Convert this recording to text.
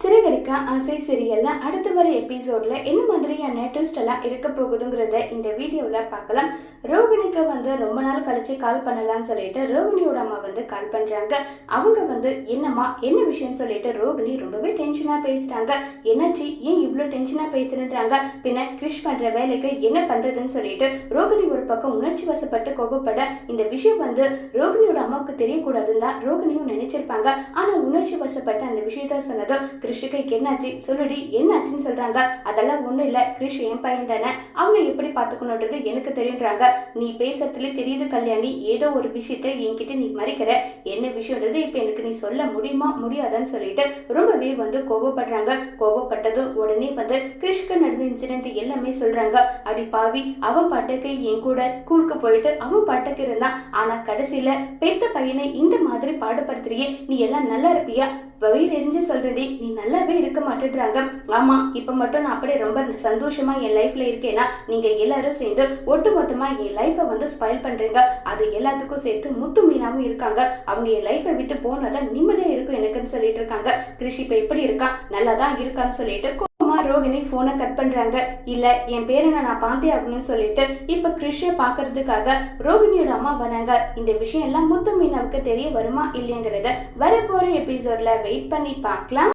சிறுகடிக்க ஆசை சிறியல்ல அடுத்து வர எபிசோட்ல என்ன மாதிரியான ட்விஸ்ட் எல்லாம் இருக்க போகுதுங்கிறத இந்த வீடியோவில் பார்க்கலாம். ரோகிணிக்கு வந்து ரொம்ப நாள் கழிச்சு கால் பண்ணலாம்னு சொல்லிட்டு ரோகிணியோட அம்மா வந்து கால் பண்றாங்க. அவங்க வந்து என்னம்மா என்ன விஷயம் சொல்லிட்டு ரோகிணி ரொம்பவே டென்ஷனா பேசுறாங்க. என்னாச்சு? ஏன் இவ்வளோ டென்ஷனா பேசுறேன்றாங்க? பின்ன கிரிஷ் பண்ற வேலைக்கு என்ன பண்றதுன்னு சொல்லிட்டு ரோகிணி ஒரு பக்கம் உணர்ச்சி வசப்பட்டு கோபப்பட இந்த விஷயம் வந்து ரோகிணியோட அம்மாவுக்கு தெரியக்கூடாதுன்னு தான் ரோகிணியும் நினைச்சிருப்பாங்க. ஆனா உணர்ச்சி வசப்பட்டு அந்த விஷயத்த சொன்னதும் கிருஷிக்கு என்னாச்சு? சொல்லுடி என்னாச்சுன்னு சொல்றாங்க. அதெல்லாம் ஒண்ணும் இல்ல. கிருஷ் என் பையன் தானே. அவனை எப்படி பார்த்துக்கணுன்றது எனக்கு தெரியுன்றாங்க. நீ பேசுறதுல தெரியுது கல்யாணி. ஏதோ ஒரு விஷயத்த என்கிட்ட நீ மறைக்கிற. என்ன விஷயம்ன்றது இப்ப எனக்கு நீ சொல்ல முடியுமா? முடியாதான்னு சொல்லிட்டு ரொம்பவே வந்து கோபப்படுறாங்க. கோபப்பட்டதும் உடனே வந்து கிருஷ்க்கு நடந்த இன்சிடென்ட் எல்லாமே சொல்றாங்க. அடி பாவி அவன் பாட்டுக்கு என் கூட ஸ்கூலுக்கு போயிட்டு அவன் பாட்டுக்கு இருந்தான். ஆனா கடைசியில பெத்த பையனை இந்த மாதிரி பாடுபடுத்துறியே. நீ எல்லாம் நல்லா இருப்பியா? வயிறு எரிஞ்சு சொல்றடி நீ நல்லாவே இருக்க மாட்டேன்றாங்க. ஆமா இப்ப மட்டும் நான் அப்படியே ரொம்ப சந்தோஷமா என் லைஃப்ல இருக்கேன்னா நீங்க எல்லாரும் சேர்ந்து ஒட்டுமொத்தமாக என் லைஃபை வந்து ஸ்பைல் பண்றீங்க. அது எல்லாத்துக்கும் சேர்த்து முத்து மீனாவும் இருக்காங்க. அவங்க என் லைஃபை விட்டு போனதான் நிம்மதியா இருக்கும் எனக்குன்னு சொல்லிட்டு இருக்காங்க. கிருஷி இப்ப எப்படி இருக்கான் நல்லா தான் இருக்கான்னு சொல்லிட்டு கோவமா ரோகிணி போனை கட் பண்றாங்க. இல்ல என் பேரனை நான் பார்த்தே ஆகணும்னு சொல்லிட்டு இப்ப கிருஷிய பாக்குறதுக்காக ரோகிணியோட அம்மா வராங்க. இந்த விஷயம் எல்லாம் முத்து மீனாவுக்கு தெரிய வருமா இல்லையங்கிறத வரப்போற எபிசோட்ல வெயிட் பண்ணி பார்க்கலாம்.